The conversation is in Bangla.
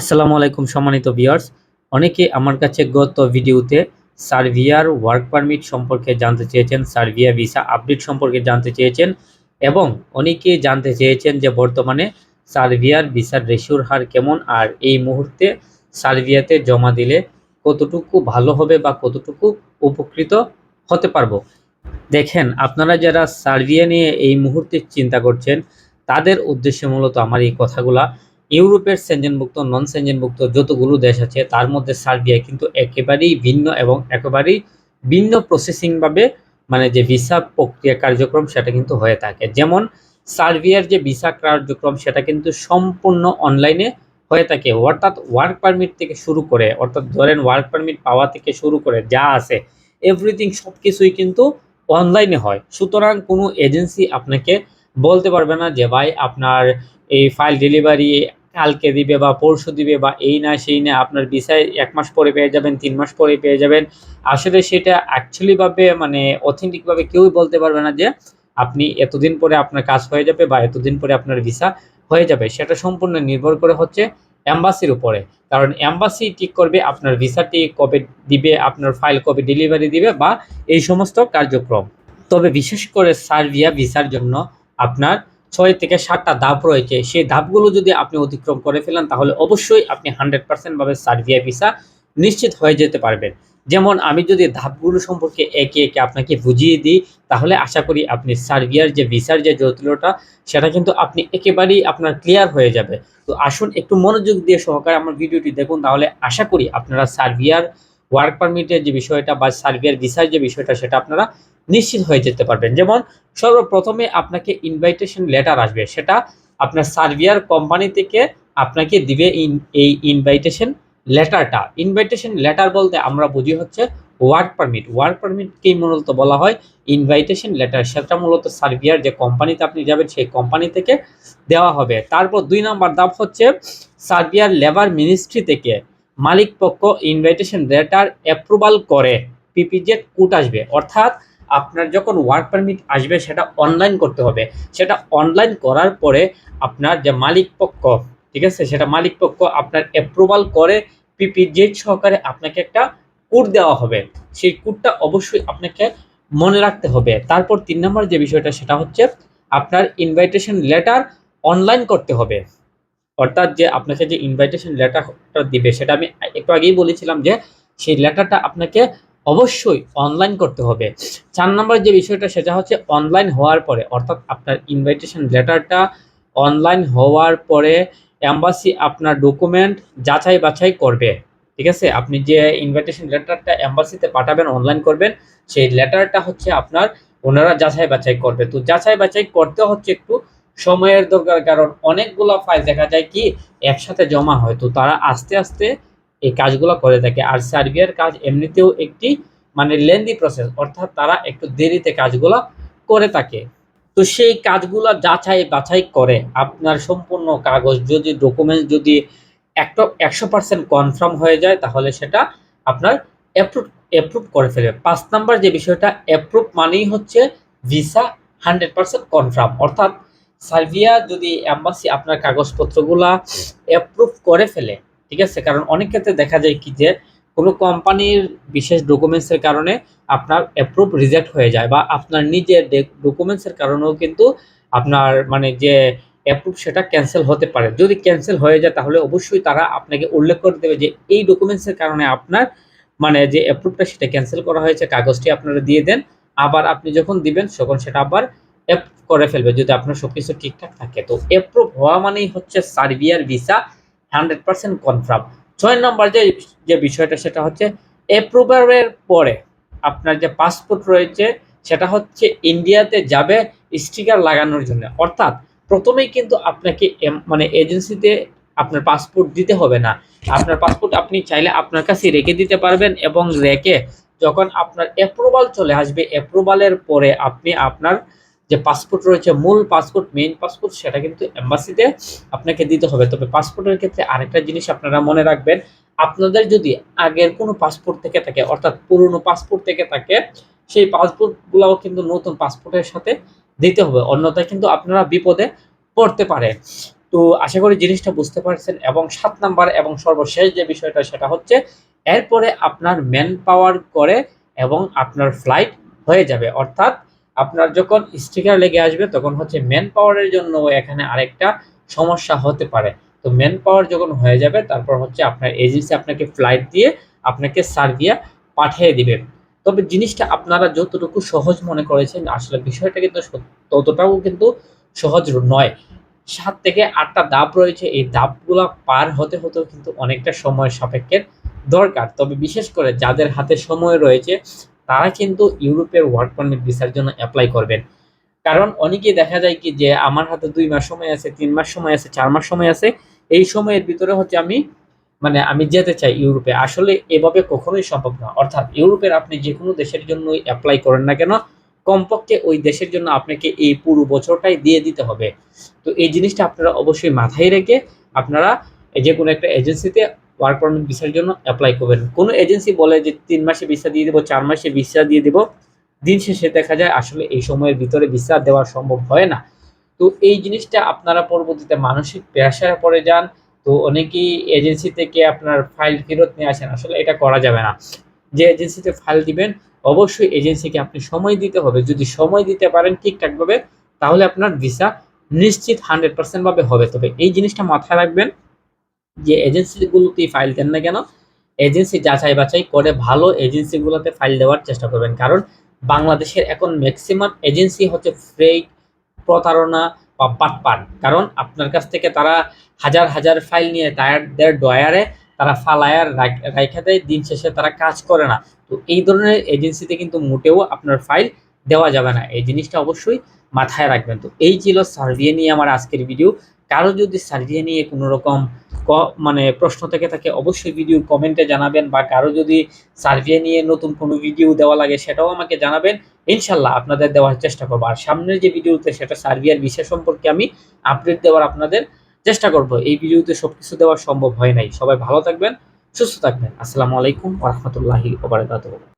আসসালামু আলাইকুম সম্মানিত ভিউয়ার্স। অনেকে আমার কাছে গত ভিডিওতে সার্ভিয়ার ওয়ার্ক পারমিট সম্পর্কে জানতে চেয়েছেন, সার্ভিয়া ভিসা আপডেট সম্পর্কে জানতে চেয়েছেন এবং অনেকে জানতে চেয়েছেন যে বর্তমানে সার্ভিয়ার ভিসার রেশিওর হার কেমন আর এই মুহূর্তে সার্ভিয়াতে জমা দিলে কতটুকু ভালো হবে বা কতটুকু উপকৃত হতে পারব। দেখেন, আপনারা যারা সার্ভিয়া নিয়ে এই মুহূর্তে চিন্তা করছেন, তাদের উদ্দেশ্যে মূলত আমার এই কথাগুলা। ইউরোপের সেঞ্জনভুক্ত নন সেঞ্জনভুক্ত যতগুলো দেশ আছে, তার মধ্যে সার্বিয়া কিন্তু একেবারেই ভিন্ন এবং একেবারেই ভিন্ন প্রসেসিংভাবে মানে যে ভিসা প্রক্রিয়া কার্যক্রম সেটা কিন্তু হয়ে থাকে। যেমন সার্বিয়ার যে ভিসা কার্যক্রম সেটা কিন্তু সম্পূর্ণ অনলাইনে হয়ে থাকে। অর্থাৎ ওয়ার্ক পারমিট থেকে শুরু করে, অর্থাৎ ধরেন ওয়ার্ক পারমিট পাওয়া থেকে শুরু করে যা আছে এভরিথিং সব কিছুই কিন্তু অনলাইনে হয়। সুতরাং কোনো এজেন্সি আপনাকে বলতে পারবে না যে, ভাই, আপনার এই ফাইল ডেলিভারি কালকে দিবে বা পরশু দিবে বা এই না সেই না, আপনার ভিসায় এক মাস পরে পেয়ে যাবেন, তিন মাস পরে পেয়ে যাবেন। আসলে সেটা অ্যাকচুয়ালিভাবে মানে অথেন্টিকভাবে কেউই বলতে পারবে না যে আপনি এতদিন পরে আপনার কাজ হয়ে যাবে বা এতদিন পরে আপনার ভিসা হয়ে যাবে। সেটা সম্পূর্ণ নির্ভর করে হচ্ছে অ্যাম্বাসির উপরে। কারণ অ্যাম্বাসি ঠিক করবে, আপনার ভিসাটি কবে দিবে, আপনার ফাইল কবে ডেলিভারি দিবে বা এই সমস্ত কার্যক্রম। তবে বিশেষ করে সার্বিয়া ভিসার জন্য আপনার ছয় থেকে সাতটা ধাপ রয়েছে। সেই ধাপগুলো যদি আপনি অতিক্রম করে ফেলেন, তাহলে অবশ্যই আপনি হান্ড্রেড পার্সেন্ট ভাবে সার্বিয়া ভিসা নিশ্চিত হয়ে যেতে পারবেন। যেমন আমি যদি ধাপগুলো সম্পর্কে একে একে আপনাকে বুঝিয়ে দিই, তাহলে আশা করি আপনি সার্বিয়ার যে ভিসার যে জটিলতা, সেটা কিন্তু আপনি একেবারেই আপনার ক্লিয়ার হয়ে যাবে। তো আসুন একটু মনোযোগ দিয়ে সহকারে আমার ভিডিওটি দেখুন, তাহলে আশা করি আপনারা সার্বিয়ার ওয়ার্ক পারমিটের যে বিষয়টা বা সার্বিয়ার ভিসার যে বিষয়টা, সেটা আপনারা নিশ্চিত হয়ে যেতে পারবেন। যেমন, সর্বপ্রথমে আপনাকে ইনভাইটেশন লেটার আসবে। সেটা আপনার সার্ভিয়ার কোম্পানি থেকে আপনাকে দিবে ইন এই ইনভাইটেশন লেটারটা ইনভাইটেশন লেটার বলতে আমরা বুঝি হচ্ছে ওয়ার্ক পারমিট ওয়ার্ক পারমিটকেই মূলত বলা হয়? ইনভাইটেশন লেটার সেটা মূলত সার্ভিয়ার যে কোম্পানিতে আপনি যাবেন, সেই কোম্পানি থেকে দেওয়া হবে। তারপর দুই নম্বর ধাপ হচ্ছে সার্বিয়ার লেবার মিনিস্ট্রি থেকে মালিক পক্ষ ইনভাইটেশন লেটার অ্যাপ্রুভাল করে পিপিজেড কোড আসবে। অর্থাৎ আপনার যখন ওয়ার্ক পারমিট আসবে, সেটা অনলাইন করতে হবে। সেটা অনলাইন করার পরে আপনার যে মালিক পক্ষ, ঠিক আছে? সেটা মালিক পক্ষ আপনার অ্যাপ্রুভাল করে পিপিজেড সহকারে আপনাকে একটা কোড দেওয়া হবে। সেই কোডটা অবশ্যই আপনাকে মনে রাখতে হবে। তারপর তিন নম্বর যে বিষয়টা, সেটা হচ্ছে আপনার ইনভাইটেশন লেটার অনলাইন করতে হবে। অর্থাৎ যে আপনাকে যে ইনভাইটেশন লেটারটা দিবে, সেটা আমি একটু আগেই বলেছিলাম যে সেই লেটারটা আপনাকে অবশ্যই অনলাইন করতে হবে। চার নম্বর যে বিষয়টা, সেটা হচ্ছে অনলাইন হওয়ার পরে, অর্থাৎ আপনার ইনভাইটেশন লেটারটা অনলাইন হওয়ার পরে অ্যাম্বাসি আপনার ডকুমেন্ট যাচাই বাছাই করবে। ঠিক আছে? আপনি যে ইনভাইটেশন লেটারটা অ্যাম্বাসিতে পাঠাবেন অনলাইন করবেন, সেই লেটারটা হচ্ছে আপনার ওনারা যাচাই বাছাই করবে। তো যাচাই বাছাই করতে হচ্ছে একটু সময়ের দরকার, কারণ অনেকগুলো ফাইল দেখা যায় কি একসাথে জমা হয়। তো তারা আস্তে আস্তে এই কাজগুলো করে থাকে। আর সার্বিয়ার কাজ এমনিতেও একটি মানে লেন্দি প্রসেস অর্থাৎ তারা একটু দেরিতে কাজগুলো করে থাকে। তো সেই কাজগুলো যাচাই বাছাই করে। আপনার সম্পূর্ণ কাগজ যদি ডকুমেন্টস যদি একটা একশো পার্সেন্ট কনফার্ম হয়ে যায়, তাহলে সেটা আপনার অ্যাপ্রুভ অ্যাপ্রুভ করে ফেলবে। পাঁচ নাম্বার যে বিষয়টা অ্যাপ্রুভ মানেই হচ্ছে ভিসা হান্ড্রেড পার্সেন্ট কনফার্ম অর্থাৎ সার্বিয়া যদি অ্যাম্বাসি আপনার কাগজপত্রগুলা অ্যাপ্রুভ করে ফেলে, ঠিক আছে? কারণ অনেক ক্ষেত্রে দেখা যায় কি যে, কোনো কোম্পানির বিশেষ ডকুমেন্টসের কারণে আপনার অ্যাপ্রুভ রিজেক্ট হয়ে যায় বা আপনার নিজের ডকুমেন্টসের কারণেও কিন্তু আপনার মানে যে অ্যাপ্রুভ সেটা ক্যান্সেল হতে পারে। যদি ক্যান্সেল হয়ে যায়, তাহলে অবশ্যই তারা আপনাকে উল্লেখ করে দেবে যে এই ডকুমেন্টসের কারণে আপনার মানে যে অ্যাপ্রুভটা সেটা ক্যান্সেল করা হয়েছে, কাগজটি আপনারা দিয়ে দেন। আবার আপনি যখন দিবেন, তখন সেটা আবার করে ফেলবে যদি আপনার সব কিছু ঠিকঠাক থাকে। তো অ্যাপ্রুভ হওয়া মানেই হচ্ছে সার্বিয়ার ভিসা হান্ড্রেড পার্সেন্ট কনফার্ম ছয় নম্বর যে যে বিষয়টা, সেটা হচ্ছে অ্যাপ্রুভারের পরে আপনার যে পাসপোর্ট রয়েছে, সেটা হচ্ছে ইন্ডিয়াতে যাবে স্টিকার লাগানোর জন্য। অর্থাৎ প্রথমেই কিন্তু আপনাকে মানে এজেন্সিতে আপনার পাসপোর্ট দিতে হবে না। আপনার পাসপোর্ট আপনি চাইলে আপনার কাছে রেখে দিতে পারবেন এবং রেখে যখন আপনার অ্যাপ্রুভাল চলে আসবে অ্যাপ্রুভালের পরে আপনি আপনার যে পাসপোর্ট রয়েছে, মূল পাসপোর্ট মেইন পাসপোর্ট সেটা কিন্তু এম্বাসিতে আপনাকে দিতে হবে। তবে পাসপোর্টের ক্ষেত্রে আরেকটা জিনিস আপনারা মনে রাখবেন, আপনাদের যদি আগের কোনো পাসপোর্ট থেকে থাকে, অর্থাৎ পুরনো পাসপোর্ট থেকে থাকে, সেই পাসপোর্টগুলোও কিন্তু নতুন পাসপোর্টের সাথে দিতে হবে। অন্যথায় কিন্তু আপনারা বিপদে পড়তে পারে। তো আশা করি জিনিসটা বুঝতে পারছেন। এবং সাত নাম্বার এবং সর্বশেষ যে বিষয়টা, সেটা হচ্ছে এরপরে আপনার ম্যান পাওয়ার করে এবং আপনার ফ্লাইট হয়ে যাবে। অর্থাৎ আপনার যখন স্টিকার লেগে আসবে, তখন হচ্ছে ম্যান পাওয়ারের জন্য এখানে আরেকটা সমস্যা হতে পারে। তো ম্যান পাওয়ার যখন হয়ে যাবে, তারপর হচ্ছে আপনার এজেন্সি আপনাকে ফ্লাইট দিয়ে আপনাকে সার্বিয়া পাঠিয়ে দিবে। তবে জিনিসটা আপনারা যতটুকু সহজ মনে করেছেন, আসলে বিষয়টা কিন্তু ততটাও কিন্তু সহজ নয়। সাত থেকে আটটা ধাপ রয়েছে, এই ধাপগুলো পার হতে হতেও কিন্তু অনেকটা সময় সাপেক্ষের দরকার। তবে বিশেষ করে যাদের হাতে সময় রয়েছে তারা কিন্তু ইউরোপের ওয়ার্ক পারমিট ভিসার জন্য অ্যাপ্লাই করবেন। কারণ অনেকেই দেখা যায় কি যে আমার হাতে দুই মাস সময় আছে, তিন মাস সময় আছে, চার মাস সময় আছে, এই সময়ের ভিতরে হচ্ছে আমি মানে আমি যেতে চাই ইউরোপে। আসলে এভাবে কখনোই সম্ভব না। অর্থাৎ ইউরোপের আপনি যে কোনো দেশের জন্যই অ্যাপ্লাই করেন না কেন, কমপক্ষে ওই দেশের জন্য আপনাকে এই পুরো বছরটাই দিয়ে দিতে হবে। তো এই জিনিসটা আপনারা অবশ্যই মাথায় রেখে আপনারা যে কোনো একটা এজেন্সিতে ওয়ার্ক পারমিট ভিসার জন্য অ্যাপ্লাই করবেন। কোনো এজেন্সি বলে যে তিন মাসে ভিসা দিয়ে দেবো, চার মাসে ভিসা দিয়ে দেবো, দিন শেষে দেখা যায় আসলে এই সময়ের ভিতরে ভিসা দেওয়া সম্ভব হয় না। তো এই জিনিসটা আপনারা পরবর্তীতে মানসিক প্রেশারে পড়ে যান। তো অনেকেই এজেন্সি থেকে আপনার ফাইল ফেরত নিয়ে আসেন, আসলে এটা করা যাবে না। যে এজেন্সিতে ফাইল দিবেন, অবশ্যই এজেন্সিকে আপনি সময় দিতে হবে। যদি সময় দিতে পারেন ঠিকঠাকভাবে, তাহলে আপনার ভিসা নিশ্চিত হান্ড্রেড পার্সেন্ট ভাবে হবে। তবে এই জিনিসটা মাথায় রাখবেন যে এজেন্সিগুলোতেই ফাইল দেন না কেন, এজেন্সি যাচাই বাছাই করে ভালো এজেন্সিগুলোতে ফাইল দেওয়ার চেষ্টা করবেন। কারণ বাংলাদেশের এখন ম্যাক্সিমাম এজেন্সি হচ্ছে ফ্রেক প্রতারণা বা পাটপান কারণ আপনার কাছ থেকে তারা হাজার হাজার ফাইল নিয়ে টায়ারদের ডয়ারে তারা ফালায়ার রাইখা দেয়, দিন শেষে তারা কাজ করে না। তো এই ধরনের এজেন্সিতে কিন্তু মোটেও আপনার ফাইল দেওয়া যাবে না। এই জিনিসটা অবশ্যই মাথায় রাখবেন। তো এই ছিল সার্ভিয়ে নিয়ে আমার আজকের ভিডিও কারও যদি সার্ভিয়ে নিয়ে কোনো রকম মানে প্রশ্ন থেকে থাকে, অবশ্যই ভিডিওর কমেন্টে জানাবেন বা কারও যদি সার্ভে নিয়ে নতুন কোনো ভিডিও দেওয়া লাগে সেটাও আমাকে জানাবেন। ইনশাল্লাহ আপনাদের দেওয়ার চেষ্টা করব। আর সামনের যে ভিডিওতে সেটা সার্ভিয়ার বিষয় সম্পর্কে আমি আপডেট দেওয়ার আপনাদের চেষ্টা করব। এই ভিডিওতে সব কিছু দেওয়া সম্ভব হয় নাই। সবাই ভালো থাকবেন, সুস্থ থাকবেন। আসসালামু আলাইকুম রহমতুল্লাহি ওবরাকাতুহ